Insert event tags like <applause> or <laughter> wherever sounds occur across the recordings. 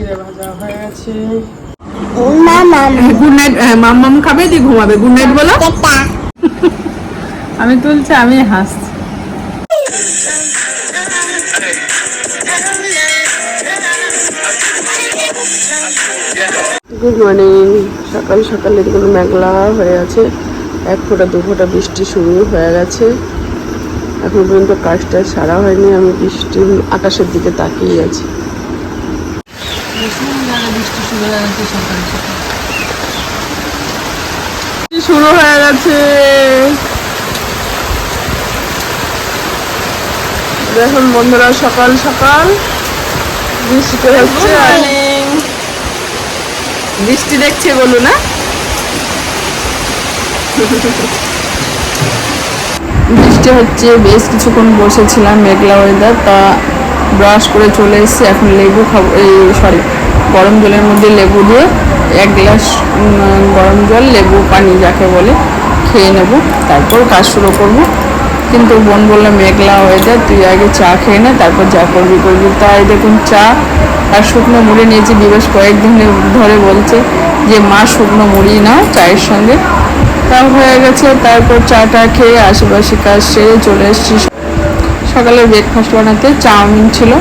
জিরে ভাজা হয়ে গেছে গুড নাইট মাম্মাম খাবে? দিয়ে ঘুমাবে। গুড নাইট বলো আমি তুলছি আমি হাসছি। গুড মর্নিং সকাল সকাল এদিকে মেঘলা হয়ে আছে। এক ফোঁটা দু ফোঁটা বৃষ্টি শুরু হয়ে গেছে। এখন পর্যন্ত কাজটা সারা হয়নি আমি বৃষ্টি আকাশের দিকে তাকিয়ে আছি। বৃষ্টি শুরু হয়ে গেছে। সকাল সকাল শুরু হয়ে গেছে দেখুন বন্ধুরা সকাল সকাল বৃষ্টি হচ্ছে। বৃষ্টি দেখছে বলো না? বৃষ্টি হচ্ছে বেশ কিছুক্ষণ বসেছিলাম মেঘলা ওয়েদার তা ব্রাশ করে চলে এসেছি। এখন লেবু খাব এই সরি গরম জলের মধ্যে লেবু দিয়ে এক গ্লাস গরম জল, লেবু পানি যাকে বলে, খেয়ে নেব। তারপর কাজ শুরু করব। কিন্তু বোন বললাম, মেঘলা ওয়েদার তুই আগে চা খেয়ে নে, তারপর যা করবি করবি। তাই দেখুন, চা আর শুকনো মুড়ি নিয়েছি। বিবেশ কয়েকদিন ধরে বলছে যে, মা, শুকনো মুড়ি নাও চায়ের সঙ্গে। তা হয়ে গেছে। তারপর চাটা খেয়ে আশেপাশে কাজ সেরে চলে এসেছি। সকালে ব্রেকফাস্ট বানাতে চাউমিন ছিল।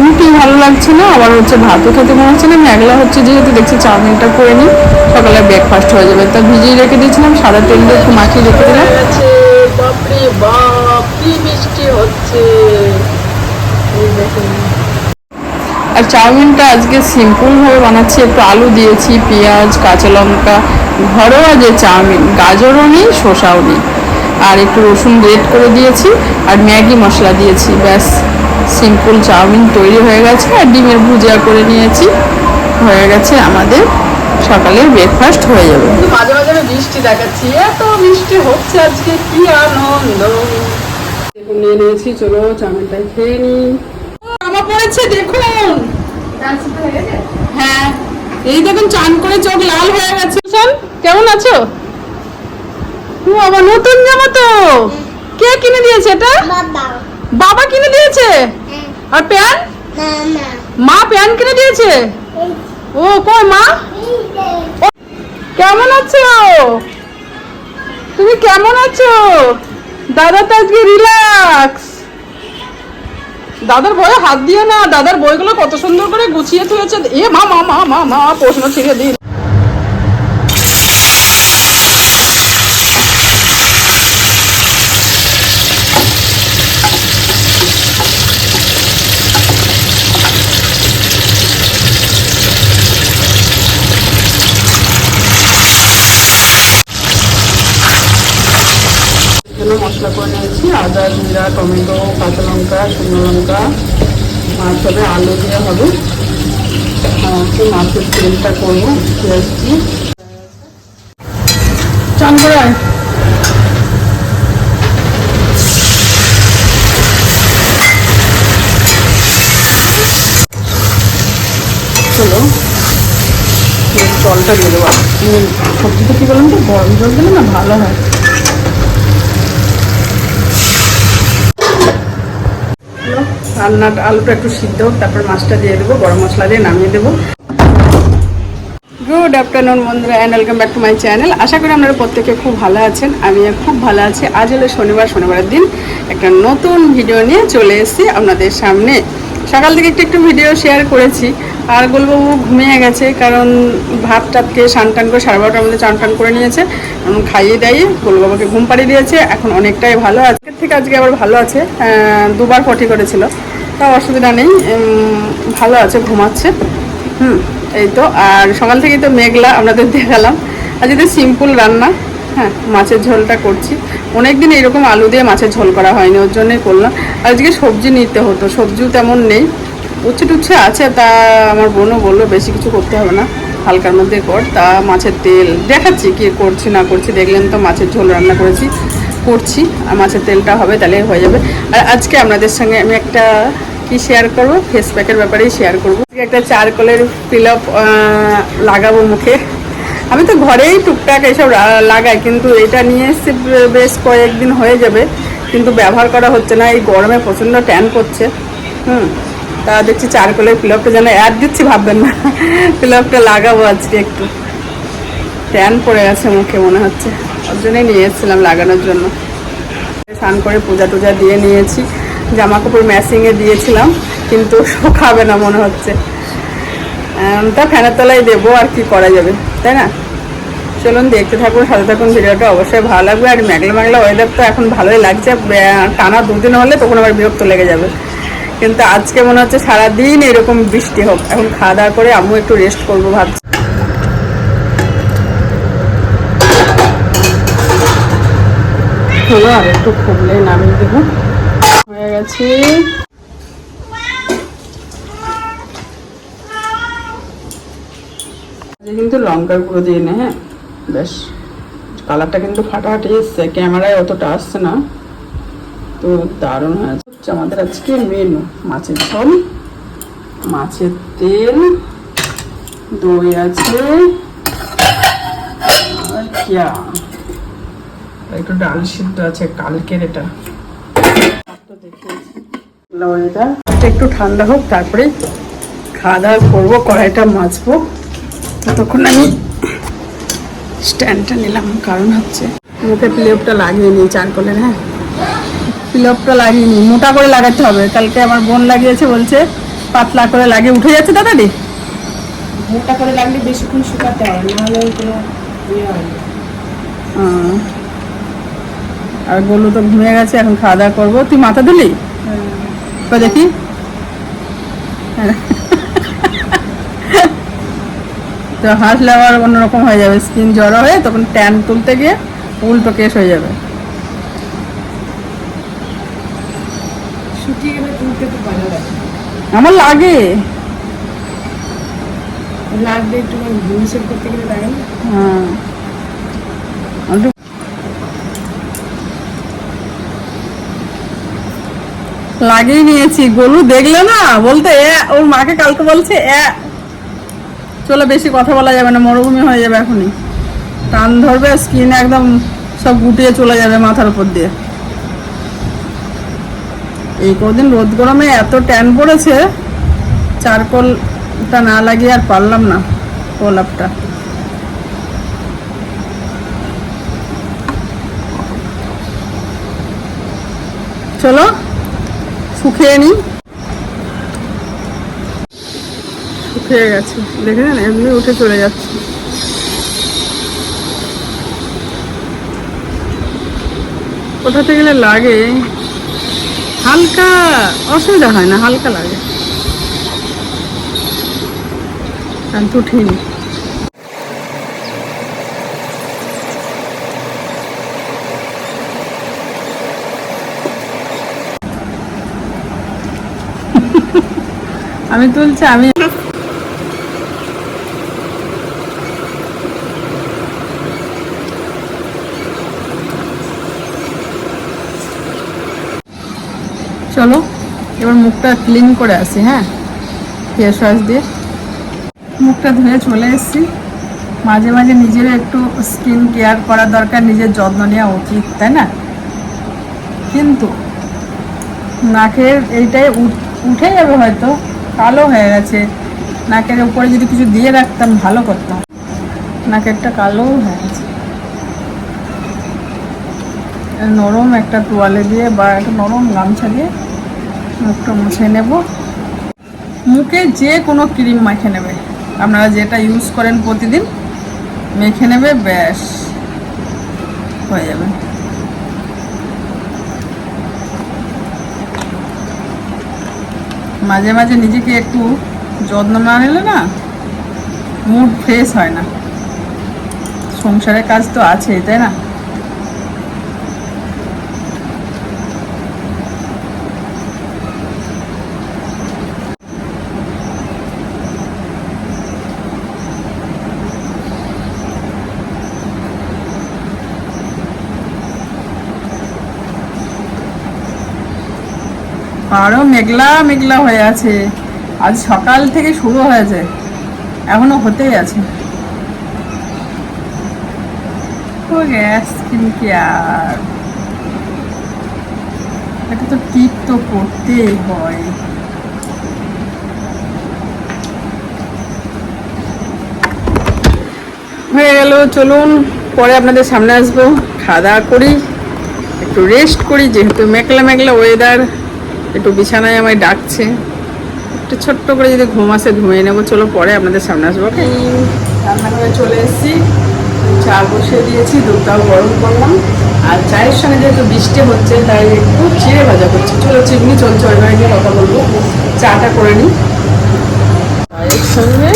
রুটি ভালো লাগছে না আবার হচ্ছে ভাতও খেতে মনে হচ্ছে না। মেঘলা হচ্ছে যেহেতু দেখছি চাউমিনটা করে নিই সকালে ব্রেকফাস্ট হয়ে যাবে। তা ভিজিয়ে রেখে দিয়েছিলাম সাদা তেল দিয়ে একটু মাখিয়ে রেখে দিলাম। বৃষ্টি হচ্ছে। আর চাউমিনটা আজকে সিম্পলভাবে বানাচ্ছি একটু আলু দিয়েছি পেঁয়াজ কাঁচা লঙ্কা ঘরোয়া যে চাউমিন গাজরও নেই শসাও নেই। আর একটু রসুন রেড করে দিয়েছি আর ম্যাগি মশলা দিয়েছি। ব্যাস সিম্পল চাউমিন তৈরি হয়ে গেছে আর ডিমের ভুজিয়া করে নিয়েছি। হয়ে গেছে আমাদের সকালের ব্রেকফাস্ট হয়ে যাবে। মাঝে মাঝে আমি বৃষ্টি দেখাচ্ছি। এত বৃষ্টি হচ্ছে আজকে কি আনন্দ। দেখুন নিয়ে নিয়েছি চলো চাউমিনটা খেয়ে নিই জামা পড়েছে দেখুন। হ্যাঁ এই দেখুন চান করে চোখ লাল হয়ে গেছে। কেমন আছো? ও আবার নতুন জামা তো। কে কিনে দিয়েছে এটা? বাবা। কিনে দিয়েছে? আর প্যান্ট মামা মা প্যান্ট কিনে দিয়েছে? ও কই মা? কেমন আছো? তুমি কেমন আছো? দাদা তো আজকে রিল্যাক্স দাদার বইয়ে হাত দিও না। দাদার বইগুলো কত সুন্দর করে গুছিয়ে তুলেছে এ মা মা মা মা মা প্রশ্ন ছিঁড়ে দিন এখানে মশলা করে নিয়েছি, আদা, জিরা, টমেটো, কাঁচা লঙ্কা, শুকনো লঙ্কা মাছ আলু দিয়ে হবে। হচ্ছে মাছের তেলটা করব পেঁয়াজ দিয়ে চান করে। চলো জলটা দিয়ে দেবো। সবজিটা কী বললাম তো, গরম জল দিলে না ভালো হয়। রান্নাটা আলুটা একটু সিদ্ধ তারপর মাছটা দিয়ে দেবো, গরম মশলা দিয়ে নামিয়ে দেবো। গুড আফটারনুন বন্ধুরা and welcome back to my channel আশা করি আপনারা প্রত্যেকে খুব ভালো আছেন আমি খুব ভালো আছি। আজ হলো শনিবার, শনিবারের দিন একটা নতুন ভিডিও নিয়ে চলে এসেছি আপনাদের সামনে। সকাল থেকে একটু একটু ভিডিও শেয়ার করেছি। আর গোলবাবু ঘুমিয়ে গেছে, কারণ ভাত টাত খেয়ে স্নান টান করে সাড়ে বারোটার মধ্যে চান টান করে নিয়েছে। খাইয়ে দাইয়ে গোলবাবুকে ঘুম পাড়িয়ে দিয়েছে। এখন অনেকটাই ভালো। আজকের থেকে আজকে আবার ভালো আছে। দুবার পটি করেছিল। তাও অসুবিধা নেই। ভালো আছে, ঘুমাচ্ছে। হুম, এই তো। আর সকাল থেকেই তো মেঘলা আপনাদের দেখালাম। আজকে তো সিম্পল রান্না। হ্যাঁ মাছের ঝোলটা করছি। অনেক দিন এরকম আলু দিয়ে মাছের ঝোল করা হয়নি, ওর জন্যই করলাম। আজকে সবজি নিতে হতো, সবজিও তেমন নেই। উচ্ছে টুচ্ছে আছে, তা আমার বোনও বলল, বেশি কিছু করতে হবে না, হালকার মধ্যে কর, তা মাছের তেল। দেখাচ্ছি কি করছি, না করছি, দেখলেন তো মাছের ঝোল রান্না করেছি, করছি, আর মাছের তেলটা হবে, তাহলে হয়ে যাবে। আর আজকে আপনাদের সঙ্গে আমি একটা কি শেয়ার করব? ফেস প্যাকের ব্যাপারেই শেয়ার করব। একটা চারকোলের ফিল আপ লাগাবো মুখে। আমি তো ঘরেই টুকটাক এসব লাগাই, কিন্তু এটা নিয়ে এসছি বেশ কয়েকদিন হয়ে যাবে, কিন্তু ব্যবহার করা হচ্ছে না, এই গরমে প্রচণ্ড ট্যান করছে, হুম, তা দেখছি চারকোলের পিলপটা যেন অ্যাড দিচ্ছি, ভাববেন না, <laughs> পিলপটা লাগাবো আজকে একটু। ট্যান পড়ে আছে মুখে মনে হচ্ছে, ওর জন্যই নিয়ে এসেছিলাম লাগানোর জন্য। স্নান করে পূজা টুজা দিয়ে নিয়েছি জামা কাপড় ম্যাচিংয়ে দিয়েছিলাম, কিন্তু শুকাবে না মনে হচ্ছে। তা ফ্যানের তলায় দেবো আর কি করা যাবে, তাই না? চলুন দেখতে থাকুন, সাথে থাকুন, ভিডিওটা অবশ্যই ভালো লাগবে। আর মেঘলা মেঘলা ওয়েদার তো এখন ভালোই লাগছে। টানা দুদিন হলে তখন আবার বিরক্ত লেগে যাবে। কিন্তু আজকে মনে হচ্ছে সারাদিন এরকম বৃষ্টি হোক। এখন খাওয়া দাওয়া করে আমিও একটু রেস্ট করব ভাবছি। আর একটু ফুললে নামিয়ে দেবো। হয়ে গেছে। কিন্তু লঙ্কার গুঁড়ো দিয়ে নে হ্যাঁ? বেশ। কালারটা কিন্তু ফাটাফাটি এসছে ক্যামেরায় অতটা আসছে না। তো দারুণ হয়েছে। হচ্ছে আমাদের আজকে মেনু মাছের ঝোল মাছের তেল দই আছে একটু ডাল সিদ্ধ আছে কালকের এটা। এটা একটু ঠান্ডা হোক তারপরে খাওয়া দাওয়া করব কড়াইটা মাজবো। ততক্ষণ আমি স্ট্যান্ডটা নিলাম কারণ হচ্ছে মুখে প্লেপটা লাগিয়ে নিই চারকোলের হ্যাঁ? প্লেপটা লাগিয়ে নিই মোটা করে লাগাতে হবে। কালকে আমার বোন লাগিয়েছে বলছে পাতলা করে লাগিয়ে উঠে যাচ্ছে দাদাদি মোটা করে লাগলে বেশিক্ষণ শুকাতে হয় নাহলে কোনো ইয়ে হয়। আর গোলু তো ঘুমিয়ে গেছে এখন খাওয়া দাওয়া করব। তুই মাথা দিলি তো দেখি? তো হাসলে আবার অন্যরকম হয়ে যাবে। স্কিন জড়ো হয়ে তখন ট্যান তুলতে গিয়ে উল্টো কেস হয়ে যাবে। আমার লাগে। লাগবে একটু হিসেব করতে গেলে লাগে। হ্যাঁ। লাগিয়ে নিয়েছি। গলু দেখলে না বলতে ওর মাকে কালকে বলছে চলো বেশি কথা বলা যাবে না, মরুভূমি হয়ে যাবে এখনই। টান ধরবে স্কিন একদম সব গুটিয়ে চলে যাবে মাথার উপর দিয়ে। এই কদিন রোদ গরমে এত ট্যান পড়েছে, চারকোলটা না লাগিয়ে আর পারলাম না গোলাপটা। চলো, শুকিয়ে নি। শুকিয়ে গেছে। দেখেছেন এমনি উঠে চলে যাচ্ছে। কোথাতে গেলে লাগে? হালকা, অসুবিধা হয় না, হালকা লাগে। ঠিক আমি তুলছি, আমি চলো এবার মুখটা ক্লিন করে আসি হ্যাঁ? ফেস ওয়াশ দিয়ে। মুখটা ধুয়ে চলে এসেছি। মাঝে মাঝে নিজেরও একটু স্কিন কেয়ার করা দরকার, নিজের যত্ন নেওয়া উচিত, তাই না? কিন্তু নাকের এইটাই উঠ- উঠে যাবে হয়তো, কালো হয়ে গেছে। নাকের উপরে যদি কিছু দিয়ে রাখতাম, ভালো করতাম। নাকেরটা কালো হয়ে গেছে। নরম একটা তোয়ালে দিয়ে বা একটা নরম গামছা দিয়ে মুখটা মুছে নেব। মুখে যে কোনো ক্রিম মাখে নেবে। আপনারা যেটা ইউজ করেন প্রতিদিন, মেখে নেবে, ব্যাস, হয়ে যাবে। মাঝে মাঝে নিজেকে একটু যত্ন না নিলে না মুড ফ্রেশ হয় না। সংসারের কাজ তো আছেই, তাই না? আরও মেঘলা মেঘলা হয়ে আছে। আজ সকাল থেকে শুরু হয়েছে। এখনও হতেই আছে। এটা তো টিপ তো করতেই হয়। হয়ে গেল, চলুন পরে আপনাদের সামনে আসব। খাওয়া দাওয়া করি, একটু রেস্ট করি, যেহেতু মেঘলা মেঘলা ওয়েদার একটু বিছানায় আমায় ডাকছে। একটু ছোট্ট করে যদি ঘুম আসে ঘুমিয়ে নেব। চলো পরে আপনাদের সামনে আসব রান্নাঘরে চলে এসেছি। চা বসিয়ে দিয়েছি, দুধটাও গরম করলাম। আর চায়ের সঙ্গে যেহেতু বৃষ্টি হচ্ছে, তাই একটু চিড়ে ভাজা করছি। চলো চিমনি চলছে গিয়ে কথা বলব। চাটা করে নিই। চায়ের সঙ্গে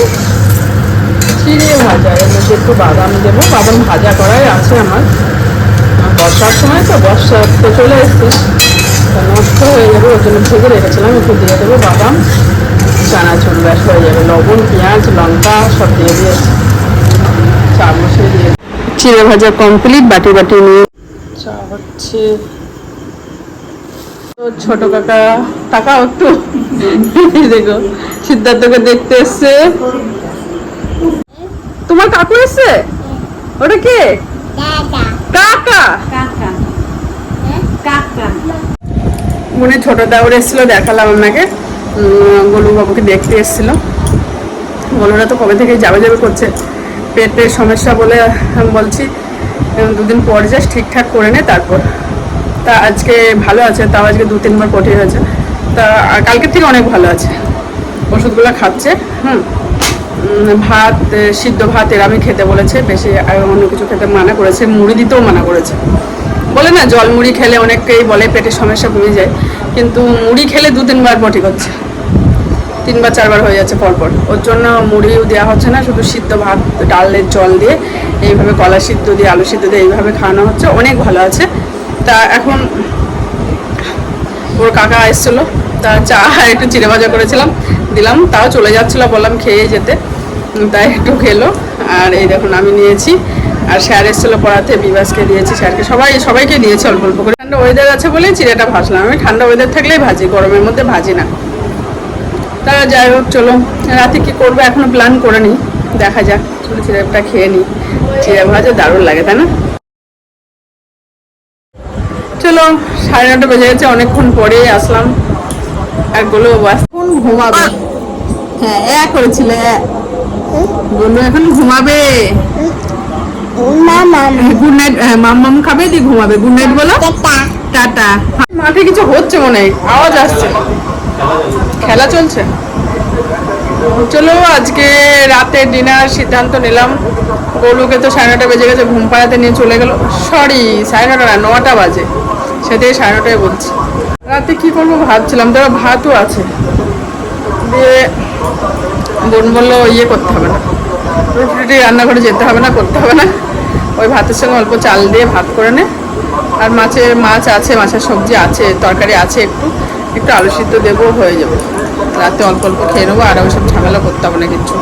চিড়ে ভাজা। এর মধ্যে একটু বাদাম দেবো। বাদাম ভাজা করাই আছে আমার। বর্ষার সময় তো বর্ষা তো চলে এসছে। নষ্ট হয়ে যাবে ওর জন্য ভেজে রেখেছিলাম একটু দিয়ে দেবো বাদাম চানাচুর ব্যাস হয়ে যাবে। লবণ পেঁয়াজ লঙ্কা সব দিয়ে দিয়েছি। চা বসিয়ে দিয়ে চিড়ে ভাজা কমপ্লিট বাটি বাটি নিয়ে। চা হচ্ছে। তো ছোট কাকা তাকাও একটু। দেখো সিদ্ধার্থকে দেখতে এসছে। তোমার কাকু এসছে? ওটা কে? কাকা কাকা মনে ছোট দাউর এসেছিল, দেখালাম আপনাকে। বাবুকে দেখতে এসেছিল। গোলুরা তো কবে থেকে যাবে যাবে করছে পেটের সমস্যা বলে আমি বলছি দুদিন পর যাস ঠিকঠাক করে নে, তারপর। তা আজকে ভালো আছে, তাও আজকে দু, তিনবার পটি হয়েছে। তা কালকের থেকে অনেক ভালো আছে। ওষুধগুলো খাচ্ছে, হুম। ভাত সিদ্ধ ভাত এরামই খেতে বলেছে, বেশি অন্য কিছু খেতে মানা করেছে, মুড়ি দিতেও মানা করেছে। বলে না, জল মুড়ি খেলে অনেককেই বলে, পেটের সমস্যা কমে যায়। কিন্তু মুড়ি খেলে দু তিনবার পটি করছে তিনবার, চারবার হয়ে যাচ্ছে পরপর। ওর জন্য মুড়িও দেওয়া হচ্ছে না, শুধু সিদ্ধ ভাত, ডালের জল দিয়ে, এইভাবে কলা সিদ্ধ দিয়ে, আলু সিদ্ধ দিয়ে এইভাবে খাওয়ানো হচ্ছে। অনেক ভালো আছে। তা এখন ওর কাকা এসেছিল। তা চা একটু চিড়ে ভাজা করেছিলাম, দিলাম, তাও চলে যাচ্ছিল, বললাম খেয়ে যেতে। তাই একটু খেলো। আর এই দেখুন, আমি নিয়েছি আর স্যার এসেছিল পড়াতে বিবাসকে দিয়েছি স্যারকে। সবাই, সবাইকে দিয়েছি অল্প অল্প করে। ঠান্ডা ওয়েদার আছে বলেই চিড়েটা ভাজলাম আমি ঠান্ডা ওয়েদার থাকলেই ভাজি, গরমের মধ্যে ভাজি না। তা যাই হোক, চলো। রাতে কি করব এখনও প্ল্যান করে নিই দেখা যাক, চলো চিড়েটা খেয়ে নিই চিড়ে ভাজা দারুণ লাগে, তাই না? চলো, সাড়ে নটা বেজে গেছে, অনেকক্ষণ পরে আসলাম। আরগুলো এখন ঘুমাবে? হ্যাঁ এ করেছিলে এখন ঘুমাবে। গুড নাইট মাম খাবে দিয়ে ঘুমাবে। গুড নাইট বলো। টাটা। টাটা। মাঠে কিছু হচ্ছে মনে হয়। আওয়াজ আসছে। খেলা চলছে। চলো আজকে রাতে ডিনার সিদ্ধান্ত নিলাম। গোলুকে তো সাড়ে নটা বেজে গেছে ঘুম পাড়াতে নিয়ে চলে গেল। সরি সাড়ে নটা না নটা বাজে। সেটাই সাড়ে নটায় বলছি। রাতে কি করব ভাবছিলাম ধরো ভাতও আছে। দিয়ে বোন বলল ইয়ে করতে হবে না। রুটি টুটি রান্নাঘরে যেতে হবে না, করতে হবে না। ওই ভাতের সঙ্গে অল্প চাল দিয়ে ভাত করে নে। আর মাছের মাছ আছে, মাছের সবজি আছে, তরকারি আছে একটু। একটু আলু সিদ্ধ দেবো, হয়ে যাবে। রাতে অল্প অল্প খেয়ে নেব, আর ওইসব ঝামেলা করতে হবে না কিচ্ছু।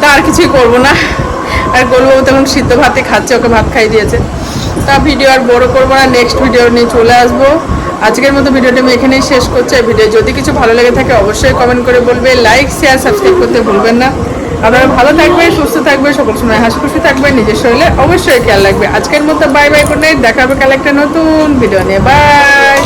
তা আর কিছুই করব না। আর গোলবাবু তেমন সিদ্ধ ভাতে খাচ্ছে, ওকে ভাত খাই দিয়েছে। তা ভিডিও আর বড় করব না নেক্সট ভিডিও নিয়ে চলে আসব। আজকের মতো ভিডিওটা আমি এখানেই শেষ করছি। ভিডিও যদি কিছু ভালো লেগে থাকে, অবশ্যই কমেন্ট করে বলবে। লাইক শেয়ার সাবস্ক্রাইব করতে ভুলবেন না। আপনারা ভালো থাকবেন, সুস্থ থাকবেন, সকল সময় হাসি খুশি থাকবেন, নিজের শরীরে অবশ্যই খেয়াল রাখবে আজকের মতো বাই বাই করে দেখাবে কাল একটা নতুন ভিডিও নিয়ে। বাই